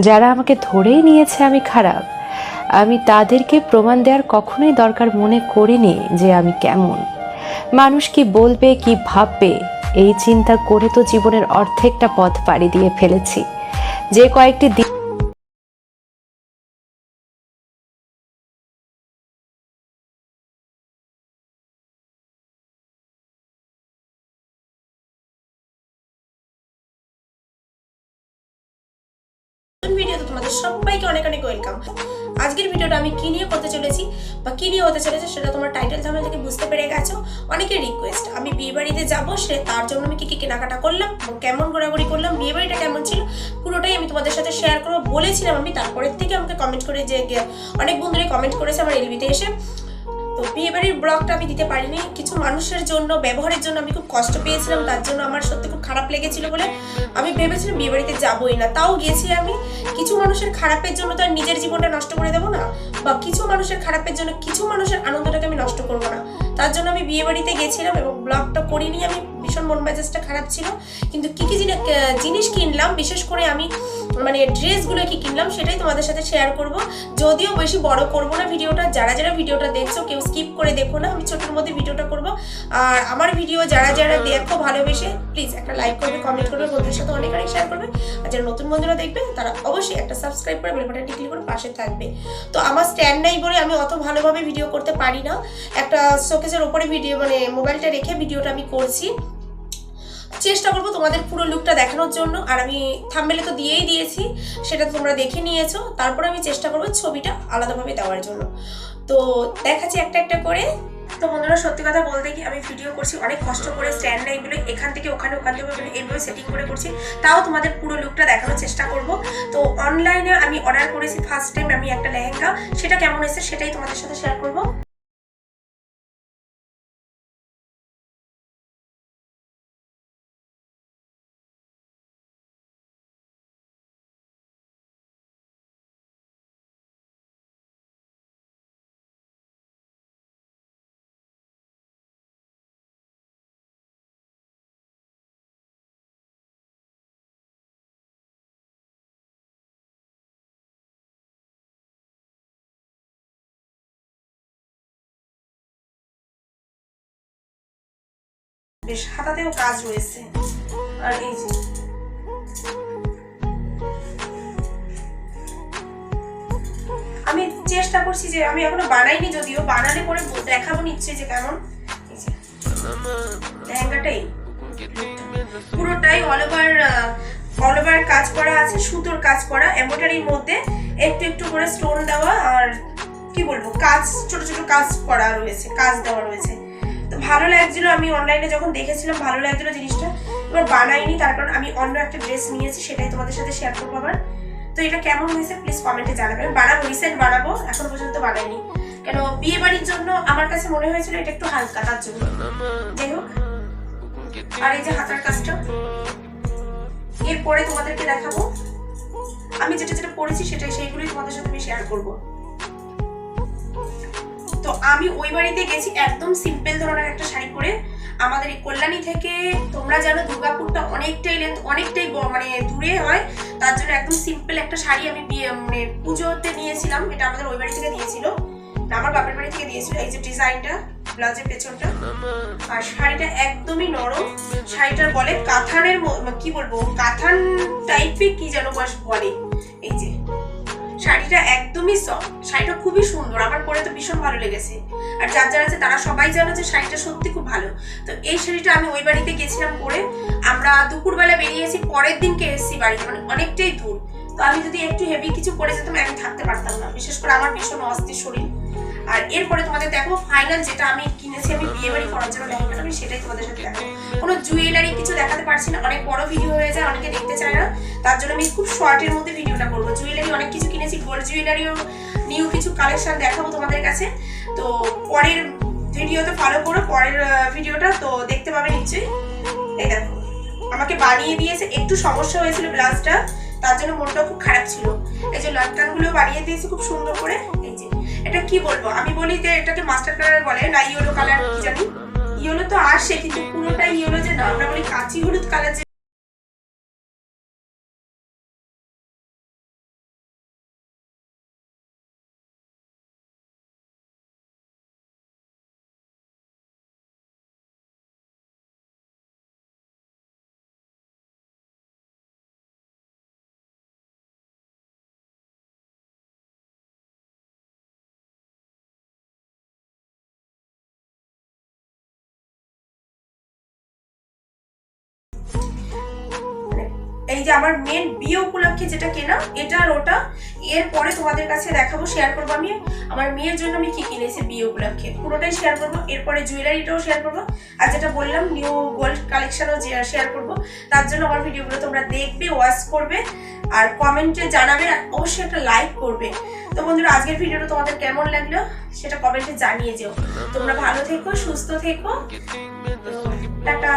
যারা আমাকে ধরেই নিয়েছে আমি খারাপ। আমি তাদেরকে প্রমাণ দেওয়ার কখনোই দরকার মনে করিনি যে আমি কেমন। মানুষ কি বলবে, কি ভাববে, এই চিন্তা করে তো জীবনের অর্ধেকটা পথ পাড়ি দিয়ে ফেলেছি। যে কয়েকটি দিন তোমাদের সবাইকে অনেক অনেক ওয়েলকাম আজকের ভিডিওটা আমি কি নিয়ে করতে চলেছি বা কি নিয়ে হতে চলেছে সেটা তোমার টাইটেল থামে থেকে বুঝতে পেরে গেছো। অনেকের রিকোয়েস্ট আমি বিয়েবাড়িতে যাব, সে তার জন্য আমি কী কী কেনাকাটা করলাম, কেমন ঘোরাঘুরি করলাম বিয়েবাড়িটা কেমন ছিল, পুরোটাই আমি তোমাদের সাথে শেয়ার করব। বলেছিলাম আমি, তারপরের থেকে আমাকে কমেন্ট করে যে অনেক বন্ধুরাই কমেন্ট করেছে, আমার এলবিতে এসে। তো বিয়ে বাড়ির ব্লগটা আমি দিতে পারিনি। কিছু মানুষের জন্য, ব্যবহারের জন্য আমি খুব কষ্ট পেয়েছিলাম, তার জন্য আমার সত্যি খুব খারাপ লেগেছিল বলে আমি ভেবেছিলাম বিয়েবাড়িতে যাবোই না। তাও গেছি আমি। কিছু মানুষের খারাপের জন্য তো আর নিজের জীবনটা নষ্ট করে দেবো না, বা কিছু মানুষের খারাপের জন্য কিছু মানুষের আনন্দটাকে আমি নষ্ট করব না। তার জন্য আমি বিয়েবাড়িতে গেছিলাম এবং ব্লগটা করিনি আমি। ভীষণ মন মেজাজটা খারাপ ছিল। কিন্তু কী কী জিনিস কিনলাম, বিশেষ করে আমি মানে ড্রেসগুলো কি কিনলাম সেটাই তোমাদের সাথে শেয়ার করব। যদিও বেশি বড় করব না ভিডিওটা, যারা যারা ভিডিওটা দেখছ কেউ স্কিপ করে দেখো না, আমি ছোটোর মধ্যে ভিডিওটা করব। আর আমার ভিডিও যারা যারা দেখো ভালোবেসে প্লিজ একটা লাইক করবে কমেন্ট করবে, বন্ধুদের সাথে অনেক অনেক শেয়ার করবে। আর যারা নতুন বন্ধুরা দেখবে, তারা অবশ্যই একটা সাবস্ক্রাইব করে বেল বাটনটি ক্লিক করে পাশে থাকবে। তো আমার স্ট্যান্ড নাই বলে আমি অত ভালোভাবে ভিডিও করতে পারি না। একটা শোকেসের ওপরে ভিডিও মানে মোবাইলটা রেখে ভিডিওটা আমি করছি। চেষ্টা করব তোমাদের পুরো লুকটা দেখানোর জন্য। আর আমি থাম্বেলে তো দিয়েই দিয়েছি, সেটা তোমরা দেখে নিয়েছো। তারপরে আমি চেষ্টা করব ছবিটা আলাদাভাবে দেওয়ার জন্য। তো দেখাচ্ছি একটা একটা করে। তো বন্ধুরা, সত্যি কথা বলতে কি, আমি ভিডিও করছি, অনেক কষ্ট করে স্ট্যান্ড লাইনগুলো এখান থেকে ওখানে ওখান থেকে এইভাবে সেটিং করে করছি। তাও তোমাদের পুরো লুকটা দেখানোর চেষ্টা করব। তো অনলাইনে আমি অর্ডার করেছি ফার্স্ট টাইম আমি একটা লেহেঙ্গা। সেটা কেমন এসেছে সেটাই তোমাদের সাথে শেয়ার করব। বেশ হাতাতেও কাজ রয়েছে। আর এই যে, আমি চেষ্টা করছি যে আমি এখনও বানাইনি যদিও, বানালে পরে দেখাবো নিচ্ছে যে কেমন। লেহেঙ্গাটাই পুরোটাই অল ওভার অল ওভার কাজ করা আছে, সুতোর কাজ করা। এমব্রয়ডারির মধ্যে একটু একটু করে স্টোন দেওয়া আর কি বলব, কাজ, ছোট ছোট কাজ করা রয়েছে, কাজ দেওয়া রয়েছে। ভালো লাগছিল, আমি অনলাইনে যখন দেখেছিলাম ভালো লাগছিল জিনিসটা, এবার বানাইনি, তার কারণ আমি অন্য একটা ড্রেস নিয়েছি, সেটাই তোমাদের সাথে শেয়ার করব আবার। তো এটা কেমন হয়েছে প্লিজ কমেন্টে জানাবে। আমি বানাবো রিসেন্ট বানাবো, এখন পর্যন্ত বানাইনি। কেন বিয়ে বাড়ির জন্য আমার কাছে মনে হয়েছিল এটা একটু হালকা তার জন্য। যাই হোক, আর এই যে হাতার কাজটা, এরপরে তোমাদেরকে দেখাবো। আমি যেটা যেটা পড়েছি, সেটাই সেইগুলোই তোমাদের সাথে আমি শেয়ার করব। তো আমি ওই বাড়িতে গেছি একদম সিম্পল ধরনের একটা শাড়ি পরে। আমাদের এই কল্যাণী থেকে তোমরা জানো দুর্গাপুরটা অনেকটাই লেন্থ অনেকটাই মানে দূরে হয়। তার জন্য একদম সিম্পল একটা শাড়ি আমি বিয়ে মানে পুজোতে নিয়েছিলাম। এটা আমাদের ওই বাড়ি থেকে দিয়েছিল। আমার বাপের বাড়ি থেকে দিয়েছিল এই যে ডিজাইনটা, ব্লাউজের পেছনটা। আর শাড়িটা একদমই নরম। শাড়িটার বলে কাথানের কি বলব? কাথান টাইপে কি যেন বলে। এই যে শাড়িটা একদমই সফট শাড়িটা খুবই সুন্দর, আমার পরে তো ভীষণ ভালো লেগেছে। আর যার যারা আছে তারা সবাই জানো যে শাড়িটা সত্যি খুব ভালো। তো এই শাড়িটা আমি ওই বাড়িতে গেছিলাম পরে। আমরা দুপুরবেলা বেরিয়েছি, পরের দিনকে এসেছি বাড়িতে মানে অনেকটাই দূর। তো আমি যদি একটু হেভি কিছু পরে যেতাম, আমি থাকতে পারতাম না। বিশেষ করে আমার ভীষণ অস্থির শরীর। আর এরপরে তোমাদের দেখো ফাইনাল যেটা আমি কিনেছি, আমি বিয়ে বাড়ি করার জন্য লেহেঙ্গাটা আমি সেটাই তোমাদের সাথে দেখাবো। কোনো জুয়েলারি কিছু দেখাতে পারছি না, অনেক বড় ভিডিও হয়ে যায়, অনেকে দেখতে চায় না। তার জন্য আমি খুব শর্টের মধ্যে অনেক কিছু কিনেছি গোল্ড জুয়েলারিও নিউ কিছু কালেকশন দেখাবো তোমাদের কাছে। তো পরের ভিডিওতে ফলো করো, পরের ভিডিওটা তো দেখতে পাবে নিশ্চয়ই। এই দেখো, আমাকে বানিয়ে দিয়েছে, একটু সমস্যা হয়েছিল ব্লাউজটা তার জন্য মনটা খুব খারাপ ছিল। এই যে লটকানগুলো বানিয়ে দিয়েছে, খুব সুন্দর করে। এই যে, এটা কি বলব? আমি বলি যে, এটাকে মাস্টার কালার বলে, না ইয়েলো কালার কি জানি? ইয়েলো তো আসে, কিন্তু পুরোটাই ইয়েলো যে না, আমরা বলি কাঁচি হলুদ কালার যে এই যে আমার মেন বিয়ে উপলক্ষে যেটা কেনা, এটা আর ওটা, এরপরে তোমাদের কাছে দেখাবো শেয়ার করব আমি। আমার মেয়ের জন্য আমি কি কিনেছি বিয়ে উপলক্ষে? পুরোটাই শেয়ার করব, এরপরে জুয়েলারিটাও শেয়ার করব, আর যেটা বললাম নিউ গোল্ড কালেকশনও শেয়ার করব, তার জন্য আমার ভিডিওগুলো তোমরা দেখবে ওয়াচ করবে, আর কমেন্টে জানাবে অবশ্যই একটা লাইক করবে। তো বন্ধুরা, আজকের ভিডিওটা তোমাদের কেমন লাগল, সেটা কমেন্টে জানিয়ে যেও। তোমরা ভালো থেকো, সুস্থ থেকো। টাটা।